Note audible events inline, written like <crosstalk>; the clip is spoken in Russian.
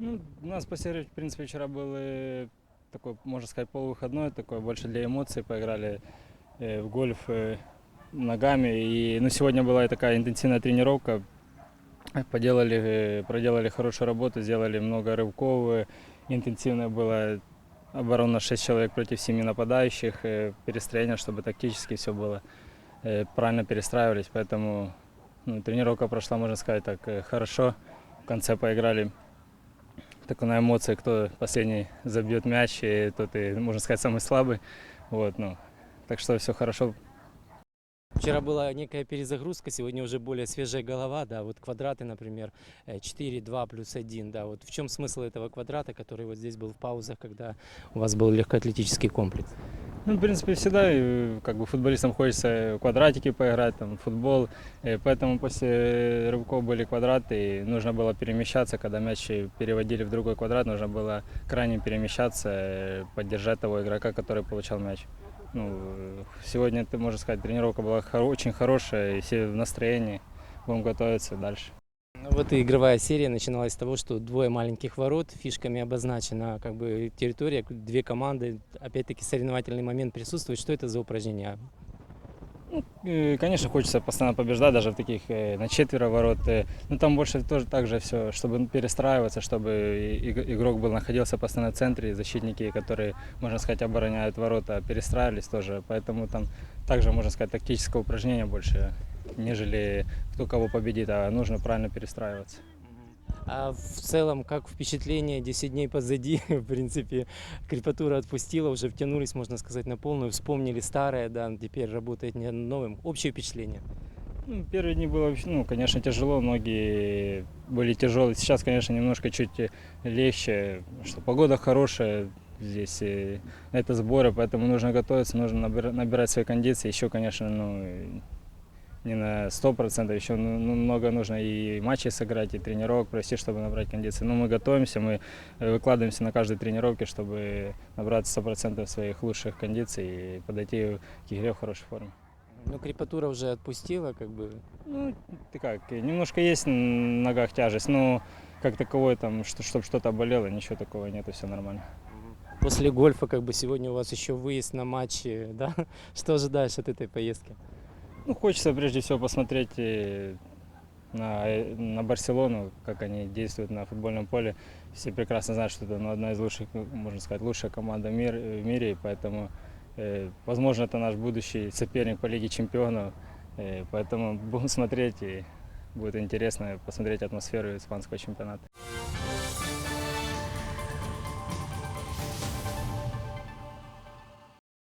Ну, у нас по серии, в принципе, вчера был э, такой, можно сказать, полувыходной, такой больше для эмоций, поиграли э, в гольф э, ногами. И, ну, сегодня была и такая интенсивная тренировка, поделали, э, проделали хорошую работу, сделали много рывков, э, интенсивная была оборона 6 человек против 7 нападающих, перестроение, чтобы тактически все было, правильно перестраивались, поэтому ну, тренировка прошла, можно сказать, так хорошо. В конце поиграли так на эмоции, кто последний забьет мяч, и тот и, можно сказать, самый слабый. Вот, ну, так что все хорошо. Вчера была некая перезагрузка, сегодня уже более свежая голова, да, вот квадраты, например, э, 4, 2 плюс 1, да, вот в чем смысл этого квадрата, который вот здесь был в паузах, когда у вас был легкоатлетический комплекс? Ну, в принципе, всегда э, как бы футболистам хочется квадратики поиграть, там, футбол. Э, Поэтому после рывков были квадраты, и нужно было перемещаться. Когда мяч переводили в другой квадрат, нужно было крайне перемещаться, э, поддержать того игрока, который получал мяч. Ну, сегодня, ты можно сказать, тренировка была хоро- очень хорошая, и все в настроении. Будем готовиться дальше. Ну, Вот и игровая серия начиналась с того, что двое маленьких ворот, фишками обозначена как бы территория, две команды, опять-таки соревновательный момент присутствует. Что это за упражнение? Э, Конечно, хочется постоянно побеждать, даже в таких э, на четверо ворот. э, Но там больше тоже так же все, чтобы перестраиваться, чтобы игрок был находился постоянно в центре, и защитники, которые, можно сказать, обороняют ворота, перестраивались тоже. Поэтому там также, можно сказать, тактическое упражнение больше, нежели кто кого победит, а нужно правильно перестраиваться. А в целом, как впечатление, 10 дней позади, <laughs> в принципе, крепатура отпустила, уже втянулись, можно сказать, на полную, вспомнили старое, да, теперь работает не новым. Общее впечатление. Ну, первые дни было, ну, конечно, тяжело, ноги были тяжелые. Сейчас, конечно, немножко чуть э, легче, что погода хорошая здесь, и это сборы, поэтому нужно готовиться, нужно набира- набирать свои кондиции. Еще, конечно, ну, не на 100%, еще много нужно и матчей сыграть, и тренировок провести, чтобы набрать кондиции. Но мы готовимся, мы э, выкладываемся на каждой тренировке, чтобы набрать 100% своих лучших кондиций и подойти к игре в хорошей форме. Ну, крепатура уже отпустила, как бы. Ну, ты как, немножко есть на ногах тяжесть, но как таковой там, что, чтобы что-то болело, ничего такого нет, все нормально. После гольфа, как бы, сегодня у вас еще выезд на матч, э, да? <laughs> Что ожидаешь от этой поездки? Ну, хочется прежде всего посмотреть э, на, э, на Барселону, как они действуют на футбольном поле. Все прекрасно знают, что это ну, одна из лучших, можно сказать, лучшая команда мир, в мире, и поэтому, э, возможно, это наш будущий соперник по Лиге чемпионов. Э, поэтому будем смотреть, и будет интересно посмотреть атмосферу испанского чемпионата.